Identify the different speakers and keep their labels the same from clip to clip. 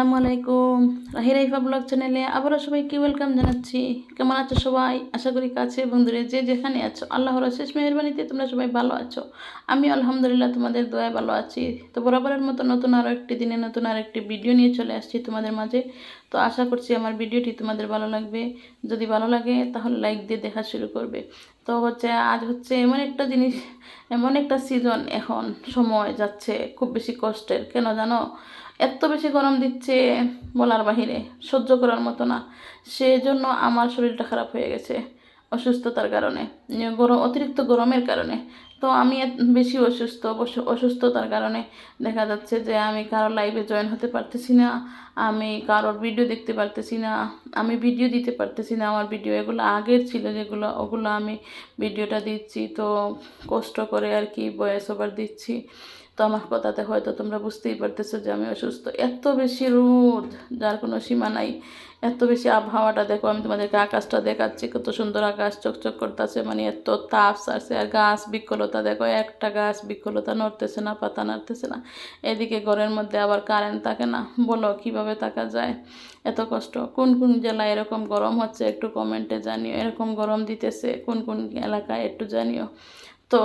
Speaker 1: আসসালামু আলাইকুম। রাহি রাইফা ব্লগ চ্যানেলে আবারও সবাইকে ওয়েলকাম জানাচ্ছি। কেমন আছো সবাই? আশা করি কাছে দূরে যে যেখানে আছো, আল্লাহর শেষ মেহরবানিতে তোমরা সবাই ভালো আছো। আমি আলহামদুলিল্লাহ তোমাদের দোয়ায় ভালো আছি। তো বরাবরের মতো নতুন আরও একটি দিনে নতুন আর একটি ভিডিও নিয়ে চলে আসছি তোমাদের মাঝে। তো আশা করছি আমার ভিডিওটি তোমাদের ভালো লাগবে। যদি ভালো লাগে তাহলে লাইক দিয়ে দেখা শুরু করবে। তো হচ্ছে, আজ হচ্ছে এমন একটা জিনিস, এমন একটা সিজন এখন, সময় যাচ্ছে খুব বেশি কষ্টের। কেন জানো? এত বেশি গরম দিচ্ছে বলার বাহিরে, সহ্য করার মতো না। সেজন্য আমার শরীরটা খারাপ হয়ে গেছে অসুস্থতার কারণে, গরম, অতিরিক্ত গরমের কারণে। তো আমি বেশি অসুস্থ অসুস্থতার কারণে দেখা যাচ্ছে যে আমি কারও লাইভে জয়েন হতে পারতেছি না, আমি কারোর ভিডিও দেখতে পারতেছি না, আমি ভিডিও দিতে পারতেছি না। আমার ভিডিও এগুলো আগের ছিল যেগুলো, ওগুলো আমি ভিডিওটা দিচ্ছি, তো কষ্ট করে আর কি ভয়েস ওভার দিচ্ছি। তো আমার কথাতে হয়তো তোমরা বুঝতেই পারতেছো যে আমি অসুস্থ। এত বেশি রোদ, যার কোনো সীমা নাই। এত বেশি আবহাওয়াটা দেখো, আমি তোমাদেরকে আকাশটা দেখাচ্ছি, কত সুন্দর আকাশ চকচক করতেছে মানে এত তাপ সারছে, আর গাছ বিকলতা দেখো, একটা গাছ বিকলতা নড়তেছে না, পাতা নাড়তেছে না। এদিকে ঘরের মধ্যে আবার কারেন্ট থাকে না, বলো কীভাবে থাকা যায়? এত কষ্ট। কোন কোন জেলায় এরকম গরম হচ্ছে একটু কমেন্টে জানিও, এরকম গরম দিতেছে কোন কোন এলাকায় একটু জানিও। তো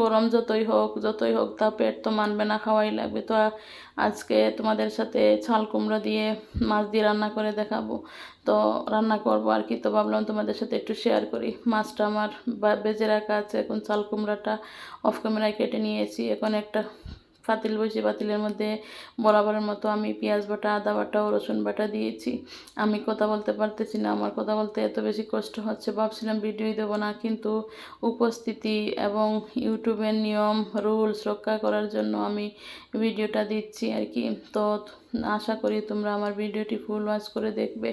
Speaker 1: গরম যতই হোক যতই হোক তা পেট তো মানবে না, খাওয়াই লাগবে। তো আজকে তোমাদের সাথে ছাল কুমড়ো দিয়ে মাছ দিয়ে রান্না করে দেখাবো। তো রান্না করব আর কি। তো ভাবলাম তোমাদের সাথে একটু শেয়ার করি। মাছটা আমার বেজে রাখা আছে, এখন চাল কুমড়াটা অফ ক্যামেরায় কেটে নিয়েছি। এখন একটা পাতিল বসে পাতিলের মধ্যে বরাবরের মতো আমি পেঁয়াজ বাটা, আদা বাটা ও রসুন বাটা দিয়েছি। আমি কথা বলতে পারতেছি না, আমার কথা বলতে এত বেশি কষ্ট হচ্ছে। ভাবছিলাম ভিডিওই দেবো না, কিন্তু উপস্থিতি এবং ইউটিউবের নিয়ম, রুলস রক্ষা করার জন্য আমি ভিডিওটা দিচ্ছি আর কি। তো আশা করি তোমরা আমার ভিডিওটি ফুল ওয়াচ করে দেখবে।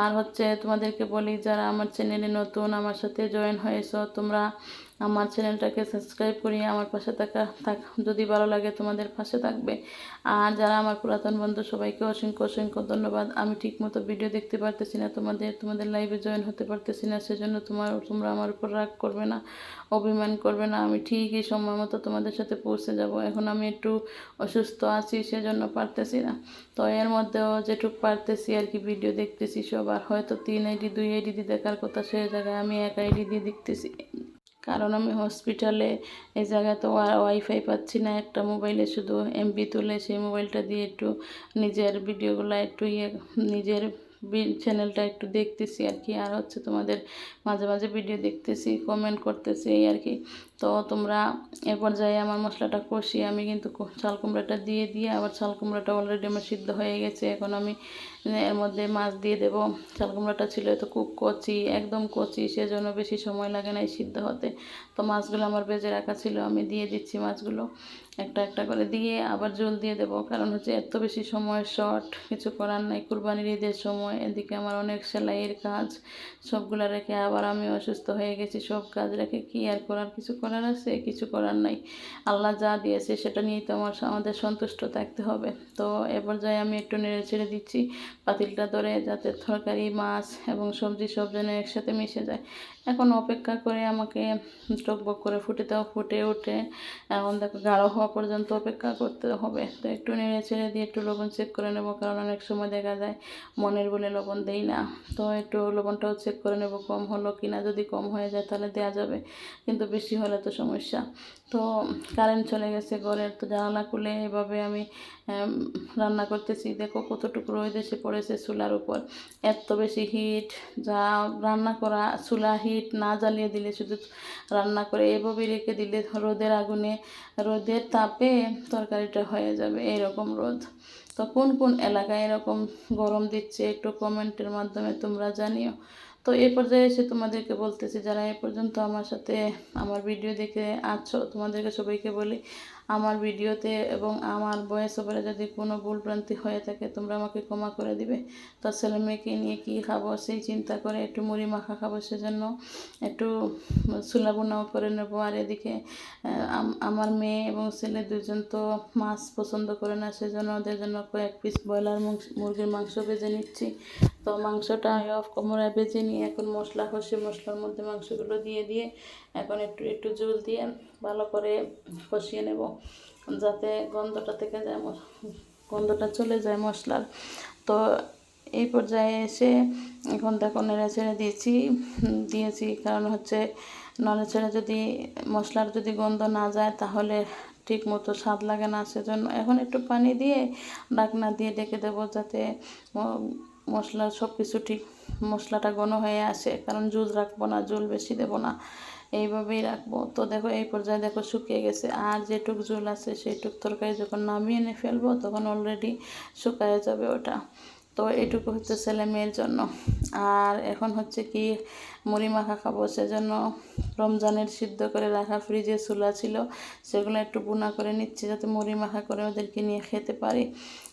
Speaker 1: আর হচ্ছে তোমাদেরকে বলি, যারা আমার চ্যানেলে নতুন, আমার সাথে জয়েন হয়েছো, তোমরা আমার চ্যানেলটাকে সাবস্ক্রাইব করিয়ে আমার পাশে থাকা, থাক, যদি ভালো লাগে তোমাদের পাশে থাকবে। আর যারা আমার পুরাতন বন্ধু, সবাইকে অসংখ্য অসংখ্য ধন্যবাদ। আমি ঠিকমতো ভিডিও দেখতে পারতেছি না, তোমাদের তোমাদের লাইভে জয়েন হতে পারতেছি না, সেজন্য তোমার, তোমরা আমার উপর রাগ করবে না, অভিমান করবে না। আমি ঠিকই সময় মতো তোমাদের সাথে পৌঁছে যাব। এখন আমি একটু অসুস্থ আছি, সেজন্য পারতেছি না। তো এর মধ্যেও যেটুক পারতেছি আর কি, ভিডিও দেখতেছি সবার। হয়তো তিন আইডি, দুই আইডি দিয়ে দেখার কথা, সে জায়গায় আমি এক আইডি দিয়ে দেখতেছি। কারণ আমি হসপিটালে এই জায়গায় তো ওয়াইফাই পাচ্ছি না, একটা মোবাইলে শুধু এমবি তুলে সেই মোবাইলটা দিয়ে একটু নিজের ভিডিওগুলো একটু ইয়ে নিজের চ্যানেলটা একটু দেখতেছি আর কি। আর হচ্ছে তোমাদের মাঝে মাঝে ভিডিও দেখতেছি কমেন্ট করতেছি, এই আর কি। তো তোমরা এ পর্যায়ে আমার মশলাটা কষিয়ে আমি কিন্তু চাল কুমড়াটা দিয়ে দিয়ে আবার চাল কুমড়াটা অলরেডি আমার সিদ্ধ হয়ে গেছে। এখন আমি এর মধ্যে মাছ দিয়ে দেবো। চাল কুমড়াটা ছিল তো খুব কচি, একদম কচি, সেজন্য বেশি সময় লাগে না সিদ্ধ হতে। তো মাছগুলো আমার বেজে রাখা ছিল, আমি দিয়ে দিচ্ছি মাছগুলো একটা একটা করে দিয়ে আবার জল দিয়ে দেবো। কারণ হচ্ছে এত বেশি সময় শর্ট কিছু করার নাই। কুরবানির ঈদের সময় এদিকে আমার অনেক সেলাইয়ের কাজ, সবগুলো রেখে আবার আমি অসুস্থ হয়ে গেছি। সব কাজ রেখে কি আর করার? কিছু করার আছে, কিছু করার নাই। আল্লাহ যা দিয়েছে সেটা নিয়েই তো আমার, আমাদের সন্তুষ্ট থাকতে হবে। তো এ যাই আমি একটু নেড়ে ছেড়ে দিচ্ছি। পাতিলটা ধরে যাতে তরকারি, মাছ এবং সবজি সব যেন একসাথে মিশে যায়। এখন অপেক্ষা করে আমাকে টকবক করে ফুটে দাও, ফুটে ওঠে। এখন দেখো গাঢ় হওয়া পর্যন্ত অপেক্ষা করতে হবে। তো একটু নেড়ে ছেড়ে দিয়ে একটু লবণ চেক করে নেব, কারণ অনেক সময় দেখা যায় মনের বলে লবণ দেই না। তো একটু লবণটাও চেক করে নেব, কম হলো কি না যদি কম হয়ে যায় তাহলে দেওয়া যাবে, কিন্তু বেশি হলে তো সমস্যা। তো কারেন্ট চলে গেছে, ঘরের তো জানালা খুলে এভাবে আমি রান্না করতেছি। দেখো কতটুকু রোদ এসে পড়েছে চুলার উপর। এত বেশি হিট যা রান্না করা, চুলা হিট না জ্বালিয়ে দিলে শুধু রান্না করে এভাবে রেখে দিলে রোদের আগুনে, রোদের তাপে তরকারিটা হয়ে যাবে এরকম রোদ। তো কোন কোন এলাকায় এরকম গরম দিচ্ছে একটু কমেন্টের মাধ্যমে তোমরা জানিও। তো এই পর্যায়ে এসে তোমাদেরকে বলতেছি, যারা এ পর্যন্ত আমার সাথে আমার ভিডিও দেখে আছো, তোমাদেরকে সবাইকে বলি আমার ভিডিওতে এবং আমার বয়স ওপরে যদি কোনো ভুলভ্রান্তি হয়ে থাকে, তোমরা আমাকে ক্ষমা করে দিবে। তো ছেলে মেয়েকে নিয়ে কী খাব? সেই চিন্তা করে একটু মুড়ি মাখা খাব, সেজন্য একটু চুলা বোনাও করে নেব। আর এদিকে আমার মেয়ে এবং ছেলে দুজন তো মাছ পছন্দ করে না, সেজন্য ওদের জন্য কয়েক পিস ব্রয়লার মুরগির মাংস ভেজে নিচ্ছি। তো মাংসটা অফ কোমরায় বেজে নিয়ে এখন মশলা কষে মশলার মধ্যে মাংসগুলো দিয়ে দিয়ে এখন একটু একটু জল দিয়ে ভালো করে কষিয়ে নেব, যাতে গন্ধটা থেকে যায় গন্ধটা চলে যায় মশলার। তো এই পর্যায়ে এসে এখন দেখো নেড়ে ছেড়ে দিয়েছি দিয়েছি কারণ হচ্ছে নড়ে ছেড়ে যদি মশলার যদি গন্ধ না যায় তাহলে ঠিক মতো স্বাদ লাগে না, সেজন্য এখন একটু পানি দিয়ে ডাকনা দিয়ে ডেকে দেবো যাতে ম- মশলার সব কিছু ঠিক মশলাটা ঘন হয়ে আসে, কারণ জুল রাখব না, জুল বেশি দেবো না। এইভাবেই রাখব। তো দেখো, এই পর্যায়ে দেখো শুকিয়ে গেছে। আর যেটুক জুল আছে, সেইটুক তরকারি যখন নামিয়ে এনে ফেলব, তখন অলরেডি শুকায় যাবে ওটা। তো এটুকু হচ্ছে ছেলে মেয়ের জন্য। আর এখন হচ্ছে কি মুড়ি মাখা খাব, সেজন্য রমজানের সিদ্ধ করে রাখা ফ্রিজে চুলা ছিল, সেগুলো একটু বুনা করে নিচ্ছি যাতে মুড়ি মাখা করে ওদেরকে নিয়ে খেতে পারি।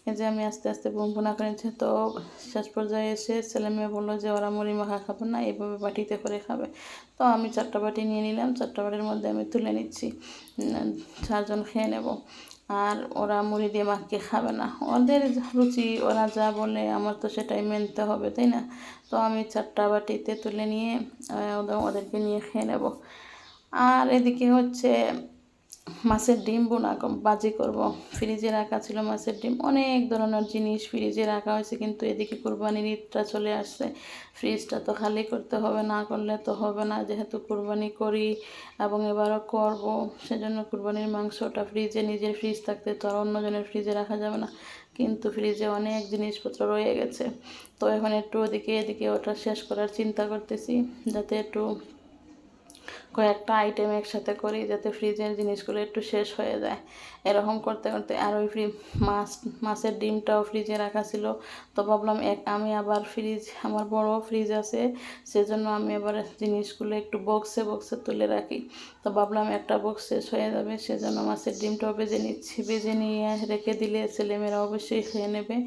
Speaker 1: এই যে আমি আস্তে আস্তে বুন করে নিচ্ছি, তো শেষ পর্যায়ে এসে ছেলে মেয়ে বলল যে ওরা মুড়ি মাখা খাবে না এইভাবে বাটিতে করে খাবে। তো আমি চারটা বাটি নিয়ে নিলাম, চারটা বাটির মধ্যে আমি তুলে নিচ্ছি চারজন খেয়ে নেব। আর ওরা মুড়ি দিয়ে মাখিয়ে খাবে না। ওদের রুচি, ওরা যা বলে আমার তো সেটাই মেনতে হবে, তাই না? তো আমি চারটা বাটিতে তুলে নিয়ে ওদের- ওদেরকে নিয়ে খেয়ে নেব। আর এদিকে হচ্ছে মাছের ডিম বোনা বাজি করব। ফ্রিজে রাখা ছিল মাছের ডিম। অনেক ধরনের জিনিস ফ্রিজে রাখা হয়েছে, কিন্তু এদিকে কুরবানির ঈদটা চলে আসছে। ফ্রিজটা তো খালি করতে হবে, না করলে তো হবে না। যেহেতু কুরবানি করি এবং এবারও করব, সেজন্য কুরবানির মাংসটা ফ্রিজে, নিজের ফ্রিজ থাকতে তো আর অন্যজনের ফ্রিজে রাখা যাবে না। কিন্তু ফ্রিজে অনেক জিনিসপত্র রয়ে গেছে। তো এখন একটু ওদিকে, এদিকে ওটা শেষ করার চিন্তা করতেছি, যাতে একটু কয়েকটা আইটেম একসাথে করি যাতে ফ্রিজের জিনিসগুলো একটু শেষ হয়ে যায়। এরকম করতে করতে আর ওই ফ্রি মাছ, মাছের ডিমটাও ফ্রিজে রাখা ছিল। তো ভাবলাম এক আমি আবার ফ্রিজ আমার বড় ফ্রিজ আছে, সেজন্য আমি আবার জিনিসগুলো একটু বক্সে বক্সে তুলে রাখি। তো ভাবলাম একটা বক্স শেষ হয়ে যাবে, সেজন্য মাছের ডিমটাও বেজে নিচ্ছি। বেজে নিয়ে রেখে দিলে ছেলেমেয়েরা অবশ্যই খেয়ে নেবে।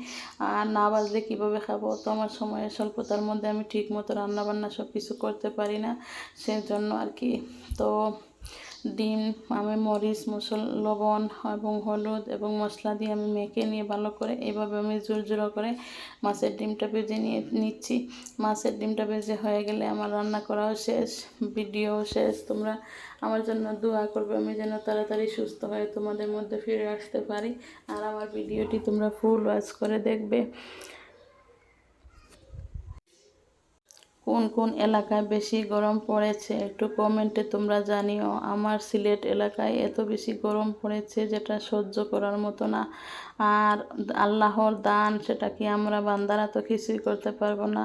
Speaker 1: আর না বাজলে কীভাবে খাব? তো আমার সময়ের স্বল্পতার মধ্যে আমি ঠিক মতো রান্নাবান্না সব কিছু করতে পারি না সেই জন্য আর কি। তো ডিম, আমি মরিচ মশল লবণ এবং হলুদ এবং মশলা দিয়ে আমি মেখে নিয়ে ভালো করে এইভাবে আমি জোরজোড়ো করে মাছের ডিমটা ভেজে নিয়ে নিচ্ছি। মাছের ডিমটা ভেজে হয়ে গেলে আমার রান্না করাও শেষ ভিডিও শেষ। তোমরা আমার জন্য দোয়া করবে, আমি যেন তাড়াতাড়ি সুস্থ হয়ে তোমাদের মধ্যে ফিরে আসতে পারি। আর আমার ভিডিওটি তোমরা ফুল ওয়াচ করে দেখবে। কোন কোন এলাকায় বেশি গরম পড়েছে একটু কমেন্টে তোমরা জানিও। আমার সিলেট এলাকায় এত বেশি গরম পড়েছে যেটা সহ্য করার মতো না। আর আল্লাহর দান, সেটা কি আমরা বান্দারা তো কিছুই করতে পারব না।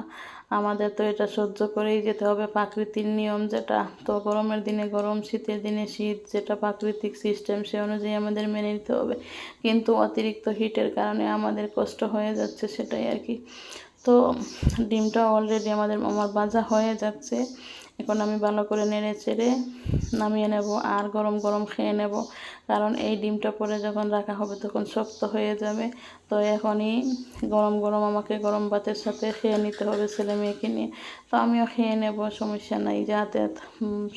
Speaker 1: আমাদের তো এটা সহ্য করেই যেতে হবে, প্রাকৃতিক নিয়ম যেটা। তো গরমের দিনে গরম, শীতের দিনে শীত, যেটা প্রাকৃতিক সিস্টেম সে অনুযায়ী আমাদের মেনে নিতে হবে। কিন্তু অতিরিক্ত হিটের কারণে আমাদের কষ্ট হয়ে যাচ্ছে, সেটাই আর কি। তো ডিমটা অলরেডি আমাদের আমার ভাজা হয়ে যাচ্ছে। এখন আমি ভালো করে নেড়ে চেড়ে নামিয়ে নেব আর গরম গরম খেয়ে নেব। কারণ এই ডিমটা পরে যখন রাখা হবে তখন শক্ত হয়ে যাবে। তো এখনই গরম গরম আমাকে গরম ভাতের সাথে খেয়ে নিতে হবে ছেলে মেয়েকে নিয়ে। তো আমিও খেয়ে নেব, সমস্যা নাই, যাতে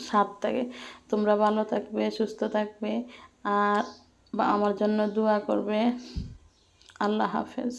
Speaker 1: স্বাদ থাকে তোমরা ভালো থাকবে, সুস্থ থাকবে। আর আমার জন্য দোয়া করবে। আল্লাহ হাফেজ।